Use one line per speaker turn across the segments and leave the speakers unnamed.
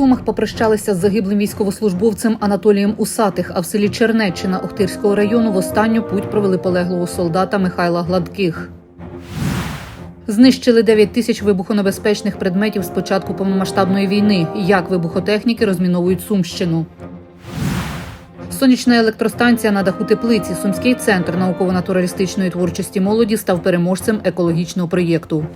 Сумах попрощалися з загиблим військовослужбовцем Анатолієм Усатих, а в селі Чернеччина Охтирського району в останню путь провели полеглого солдата Михайла Гладких. Знищили 9 тисяч вибухонебезпечних предметів з початку повномасштабної війни. Як вибухотехніки розміновують Сумщину. Сонячна електростанція на даху теплиці. Сумський центр науково-натуралістичної творчості молоді став переможцем екологічного проєкту.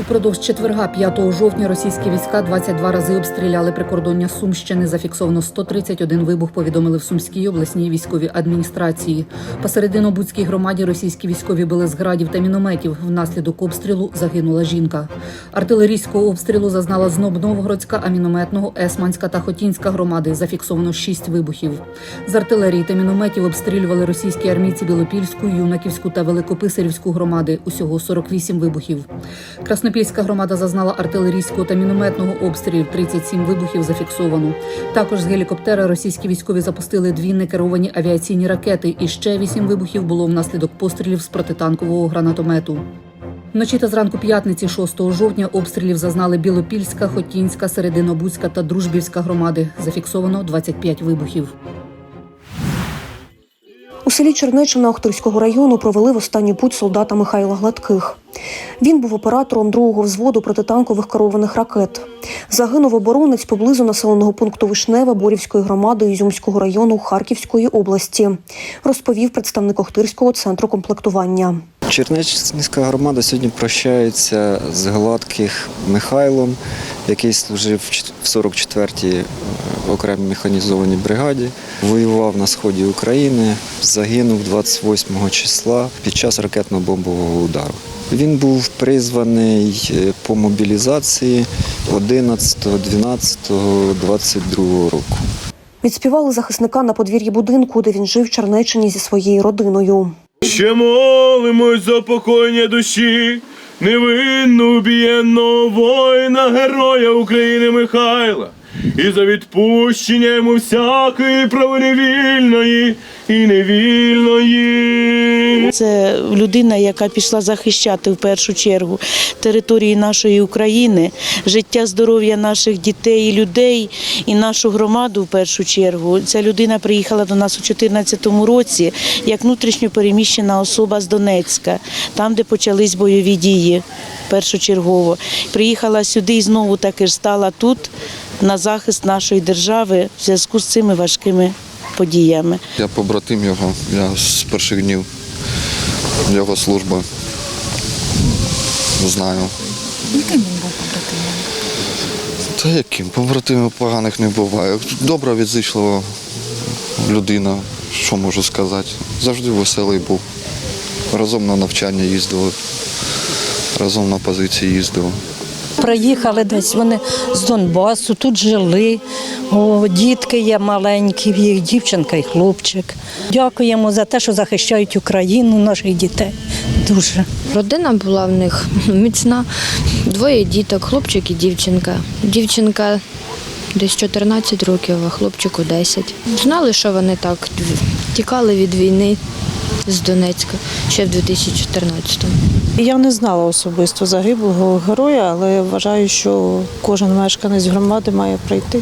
Упродовж четверга, 5 жовтня, російські війська 22 рази обстріляли прикордоння Сумщини. Зафіксовано 131 вибух. Повідомили в Сумській обласній військовій адміністрації. Посередино Буцькій громаді російські військові били з градів та мінометів. Внаслідок обстрілу загинула жінка. Артилерійського обстрілу зазнала знов Новгородська, а мінометного Есманська та Хотінська громади. Зафіксовано 6 вибухів. З артилерії та мінометів обстрілювали російські армійці Білопільську, Юнаківську та Великописарівську громади. Усього 48 вибухів. Краснопільська громада зазнала артилерійського та мінометного обстрілів. 37 вибухів зафіксовано. Також з гелікоптера російські військові запустили дві некеровані авіаційні ракети. І ще вісім вибухів було внаслідок пострілів з протитанкового гранатомету. Вночі та зранку п'ятниці, 6 жовтня, обстрілів зазнали Білопільська, Хотінська, Серединобузька та Дружбівська громади. Зафіксовано 25 вибухів.
У селі Чернеччина Охтирського району провели в останній путь солдата Михайла Гладких. Він був оператором другого взводу протитанкових керованих ракет. Загинув оборонець поблизу населеного пункту Вишневе Борівської громади Ізюмського району Харківської області, розповів представник Охтирського центру комплектування.
Чернеччинська громада сьогодні прощається з Гладких Михайлом, який служив в чт- в 44-й окремій механізованій бригаді. Воював на сході України, загинув 28 числа під час ракетно-бомбового удару. Він був призваний е, по мобілізації 11, 12, 22 року.
Відспівали захисника на подвір'ї будинку, де він жив в Чернеччині зі своєю родиною.
Ще молимось за покоєння душі, невинну убієнного воїна, героя України Михайла, і за відпущення йому всякої провини вільної і невільної.
Це людина, яка пішла захищати в першу чергу території нашої України, життя, здоров'я наших дітей і людей і нашу громаду в першу чергу. Ця людина приїхала до нас у 2014 році як внутрішньо переміщена особа з Донецька, там, де почались бойові дії. Першочергово приїхала сюди і знову таки ж стала тут на захист нашої держави в зв'язку з цими важкими подіями.
Я побратим його, я з перших днів його служби знаю. Яким він був побратимом? Та яким? Побратимів поганих не буває. Добра, відзичлива людина, що можу сказати. Завжди веселий був. Разом на навчання їздили, разом на позиції їздили.
Приїхали десь вони з Донбасу, тут жили. О, дітки є маленькі, їх дівчинка і хлопчик. Дякуємо за те, що захищають Україну, наших дітей. Дуже.
Родина була в них міцна, двоє діток, хлопчик і дівчинка. Дівчинка десь 14 років, а хлопчику 10. Знали, що вони так тікали від війни з Донецька ще в 2014-му.
Я не знала особисто загиблого героя, але вважаю, що кожен мешканець громади має прийти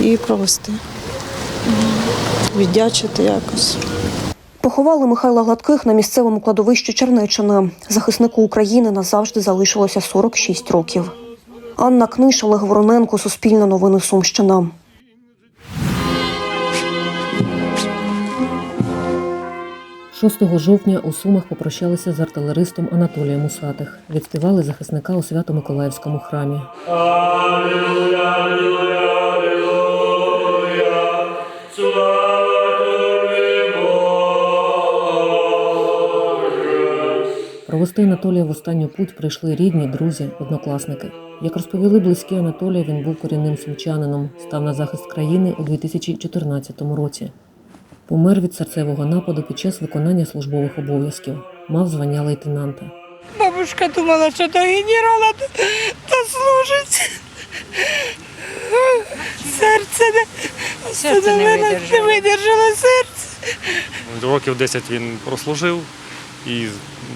і провести, віддячити якось.
Поховали Михайла Гладких на місцевому кладовищі Чернеччина. Захиснику України назавжди залишилося 46 років. Анна Книш, Олег Вороненко, Суспільне новини Сумщина.
– 6 жовтня у Сумах попрощалися з артилеристом Анатолієм Усатих. Відспівали захисника у Свято-Миколаївському храмі. Провести Анатолія в останню путь прийшли рідні, друзі, однокласники. Як розповіли близькі Анатолія, він був корінним сумчанином, став на захист країни у 2014 році. Помер від серцевого нападу під час виконання службових обов'язків. Мав звання лейтенанта.
Бабушка думала, що до генерала дослужить. Серце не, серце не, не видержало серце.
Років 10 він прослужив і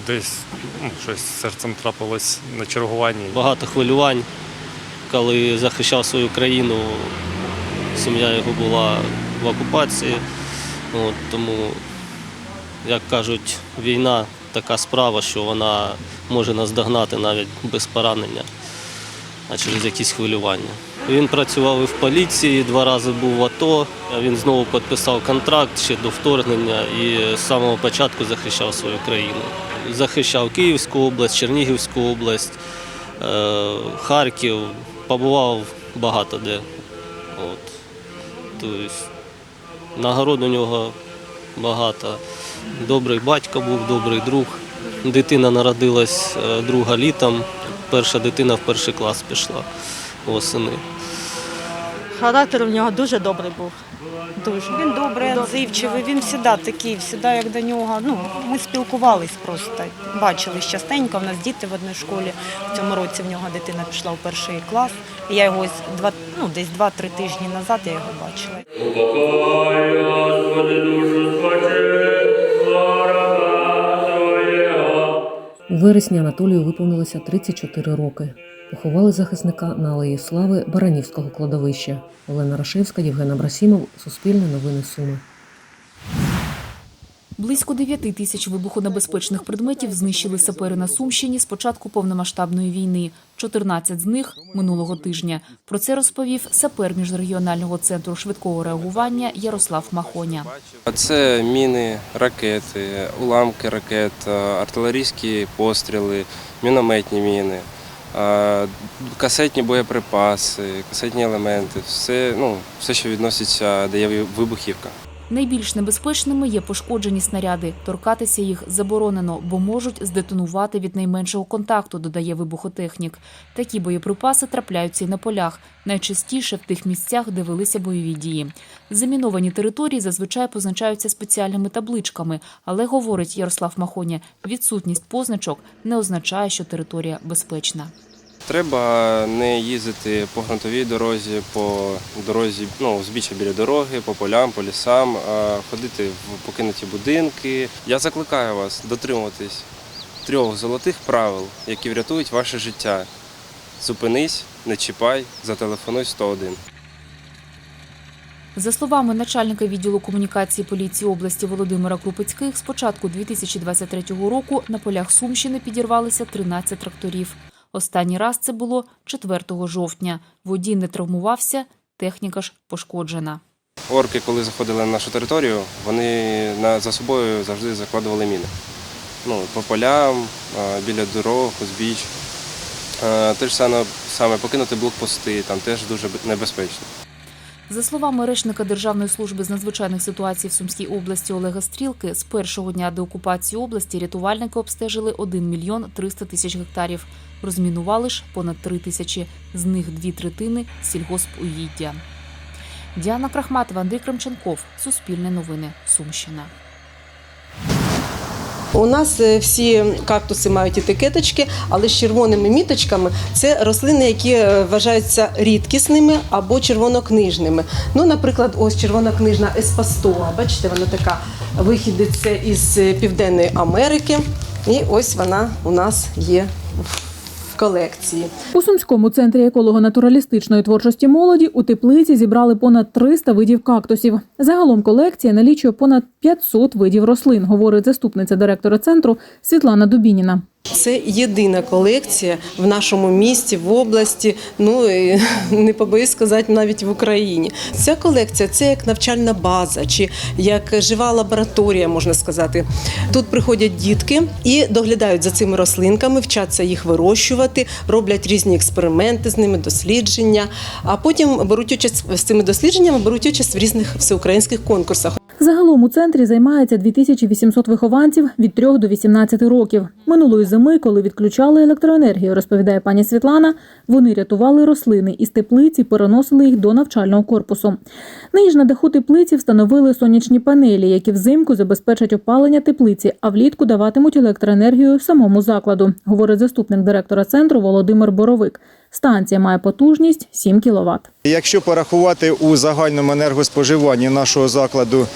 десь ну, щось з серцем трапилось на чергуванні.
Багато хвилювань, коли захищав свою країну, сім'я його була в окупації. От, тому, як кажуть, війна така справа, що вона може наздогнати навіть без поранення, а через якісь хвилювання. Він працював і в поліції, два рази був в АТО. Він знову підписав контракт ще до вторгнення і з самого початку захищав свою країну. Захищав Київську область, Чернігівську область, е, Харків, побував багато де. От. Тобто, нагород у нього багато. Добрий батько був, добрий друг. Дитина народилась е, друга літом. Перша дитина в перший клас пішла восени.
Характер у нього дуже добрий був. Дуже.
Він добрий, відзивчивий, він завжди такий, завжди як до нього. Ну, ми спілкувались просто. Бачились частенько, в нас діти в одній школі. В цьому році в нього дитина пішла в перший клас. І я його два, ну, десь два-три тижні назад я його бачила.
У вересні Анатолію виповнилося 34 роки. Поховали захисника на Алеї Слави Баранівського кладовища. Олена Рашевська, Євген Абрасімов, Суспільне новини Суми.
Близько 9 тисяч вибухонебезпечних предметів знищили сапери на Сумщині з початку повномасштабної війни. 14 з них минулого тижня. Про це розповів сапер міжрегіонального центру швидкого реагування Ярослав Махоня.
Це міни, ракети, уламки ракет, артилерійські постріли, мінометні міни, касетні боєприпаси, касетні елементи, все, ну, все, що відноситься, де є вибухівка.
Найбільш небезпечними є пошкоджені снаряди. Торкатися їх заборонено, бо можуть здетонувати від найменшого контакту, додає вибухотехнік. Такі боєприпаси трапляються і на полях, найчастіше в тих місцях, де велися бойові дії. Заміновані території зазвичай позначаються спеціальними табличками, але говорить Ярослав Махоня, відсутність позначок не означає, що територія безпечна.
Треба не їздити по ґрунтовій дорозі, по дорозі, ну, узбіччя біля дороги, по полям, по лісам, а ходити в покинуті будинки. Я закликаю вас дотримуватись трьох золотих правил, які врятують ваше життя. Зупинись, не чіпай, зателефонуй 101.
За словами начальника відділу комунікації поліції області Володимира Крупицьких, з початку 2023 року на полях Сумщини підірвалися 13 тракторів. Останній раз це було 4 жовтня. Водій не травмувався, техніка ж пошкоджена.
Орки, коли заходили на нашу територію, вони за собою завжди закладували міни. Ну, по полям, біля дорог, узбіч. Те ж саме, саме покинути блокпости, там теж дуже небезпечно.
За словами речника Державної служби з надзвичайних ситуацій в Сумській області Олега Стрілки, з першого дня деокупації області рятувальники обстежили 1 мільйон 300 тисяч гектарів. Розмінували ж понад 3 тисячі, з них дві третини сільгоспугіддя. Діана Крахматова, Андрій Кремченков, Суспільне новини, Сумщина.
У нас е, всі кактуси мають етикеточки, але з червоними міточками це рослини, які е, вважаються рідкісними або червонокнижними. Ну, наприклад, ось червонокнижна еспастоа. Бачите, вона така вихідиться із е, Південної Америки. І ось вона у нас є колекції.
У Сумському центрі еколого-натуралістичної творчості молоді у теплиці зібрали понад 300 видів кактусів. Загалом колекція налічує понад 500 видів рослин, говорить заступниця директора центру Світлана Дубініна.
Це єдина колекція в нашому місті, в області, ну не побоюсь сказати, навіть в Україні. Ця колекція це як навчальна база, чи як жива лабораторія, можна сказати. Тут приходять дітки і доглядають за цими рослинками, вчаться їх вирощувати, роблять різні експерименти з ними, дослідження. А потім беруть участь з цими дослідженнями, беруть участь в різних всеукраїнських конкурсах.
Загалом у центрі займається 2800 вихованців від 3 до 18 років. Минулої зими, коли відключали електроенергію, розповідає пані Світлана, вони рятували рослини із теплиці, переносили їх до навчального корпусу. Нині ж на даху теплиці встановили сонячні панелі, які взимку забезпечать опалення теплиці, а влітку даватимуть електроенергію самому закладу, говорить заступник директора центру Володимир Боровик.
Станція має потужність 7 кВт.
Якщо порахувати у загальному енергоспоживанні нашого закладу,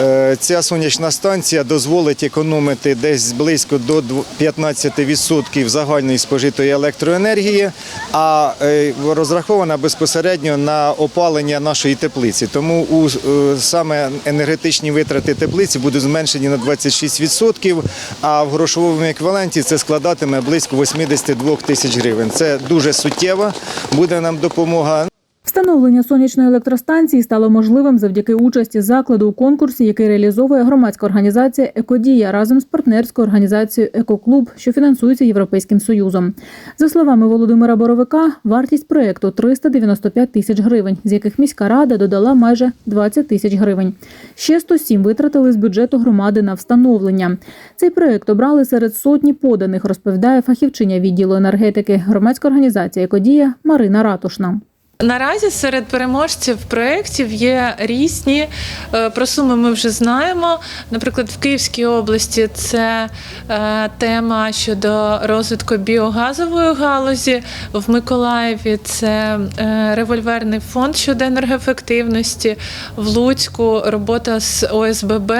е, ця сонячна станція дозволить економити десь близько до 15% загальної спожитої електроенергії, а е, розрахована безпосередньо на опалення нашої теплиці. Тому у е, саме енергетичні витрати теплиці будуть зменшені на 26%, а в грошовому еквіваленті це складатиме близько 82 тисяч гривень. Це дуже суттєва буде нам допомога.
Встановлення сонячної електростанції стало можливим завдяки участі закладу у конкурсі, який реалізовує громадська організація Екодія разом з партнерською організацією Екоклуб, що фінансується Європейським Союзом. За словами Володимира Боровика, вартість проекту 395 тисяч гривень, з яких міська рада додала майже 20 тисяч гривень. Ще 107 витратили з бюджету громади на встановлення. Цей проект обрали серед сотні поданих, розповідає фахівчиня відділу енергетики громадська організація Екодія Марина Ратушна.
Наразі серед переможців проєктів є різні. Е, Про суми ми вже знаємо. Наприклад, в Київській області це е, тема щодо розвитку біогазової галузі. В Миколаєві це е, револьверний фонд щодо енергоефективності. В Луцьку робота з ОСББ.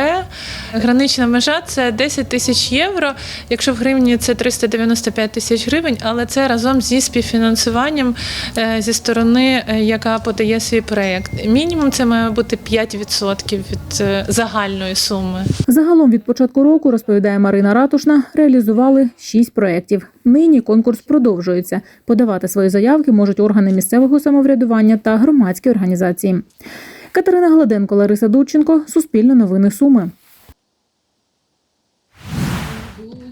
Гранична межа це 10 тисяч євро. Якщо в гривні це 395 тисяч гривень, але це разом зі співфінансуванням зі сторони, е, яка подає свій проєкт. Мінімум це має бути 5% від е, загальної суми.
Загалом від початку року, розповідає Марина Ратушна, реалізували шість проєктів. Нині конкурс продовжується. Подавати свої заявки можуть органи місцевого самоврядування та громадські організації. Катерина Гладенко, Лариса Дудченко, Суспільне новини Суми.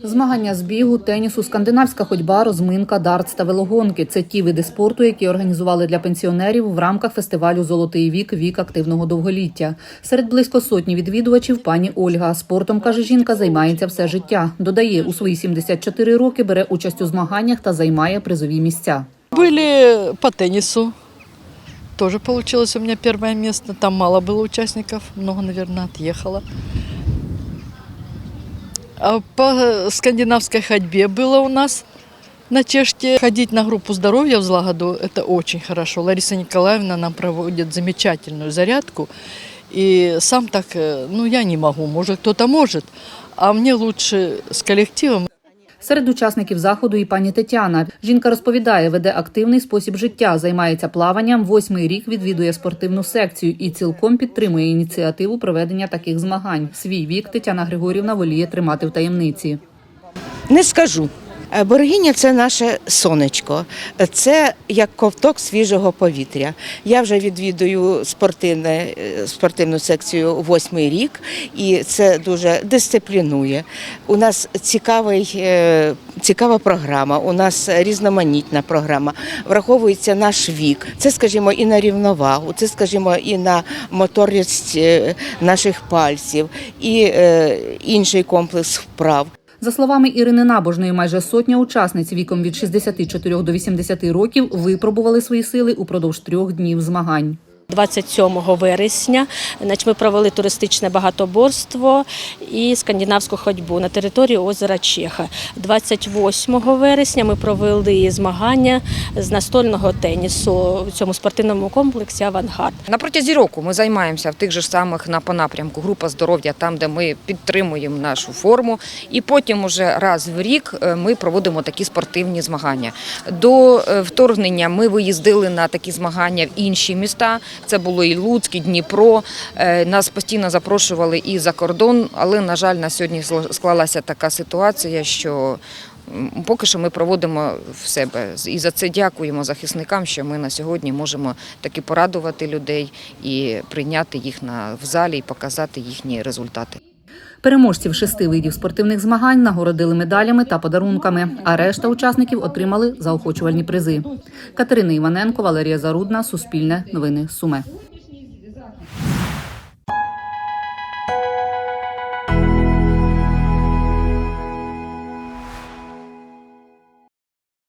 Змагання з бігу, тенісу, скандинавська ходьба, розминка, дартс та велогонки це ті види спорту, які організували для пенсіонерів в рамках фестивалю Золотий вік вік активного довголіття. Серед близько сотні відвідувачів пані Ольга. Спортом каже жінка, займається все життя. Додає, у свої 74 роки бере участь у змаганнях та займає призові місця.
Были по теннису. Тоже получилось у меня первое место. Там мало было участников, много, наверное, отъехало. А по скандинавской ходьбе было у нас на Чеште. Ходить на группу здоровья в Злагоду – это очень хорошо. Лариса Николаевна нам проводит замечательную зарядку. И сам так, э, ну, я не могу, может, кто-то может. А мне лучше с коллективом.
Серед учасників заходу і пані Тетяна. Жінка розповідає, веде активний спосіб життя, займається плаванням, восьмий рік відвідує спортивну секцію і цілком підтримує ініціативу проведення таких змагань. Свій вік Тетяна Григорівна воліє тримати в таємниці.
Не скажу. Е, Боргиня це наше сонечко, це як ковток свіжого повітря. Я вже відвідую спортивне, е, спортивну секцію восьмий рік, і це дуже дисциплінує. У нас цікавий, е, цікава програма, у нас різноманітна програма. Враховується наш вік. Це, скажімо, і на рівновагу, це, скажімо, і на моторність наших пальців, і інший комплекс вправ.
За словами Ірини Набожної, майже сотня учасниць віком від 64 до 80 років випробували свої сили упродовж трьох днів змагань.
27 вересня значить, ми провели туристичне багатоборство і скандинавську ходьбу на території озера Чеха. 28 вересня ми провели змагання з настольного тенісу в цьому спортивному комплексі Авангард.
На протязі року ми займаємося в тих же самих на по напрямку група здоров'я, там де ми підтримуємо нашу форму. І потім уже раз в рік е, ми проводимо такі спортивні змагання. До е, вторгнення ми виїздили на такі змагання в інші міста. Це було і Луцьк, і Дніпро. Е, Нас постійно запрошували і за кордон, але на жаль, на сьогодні склалася така ситуація, що поки що ми проводимо в себе. І за це дякуємо захисникам, що ми на сьогодні можемо таки порадувати людей і прийняти їх в залі і показати їхні результати.
Переможців шести видів спортивних змагань нагородили медалями та подарунками, а решта учасників отримали заохочувальні призи. Катерина Іваненко, Валерія Зарудна, Суспільне новини Суми.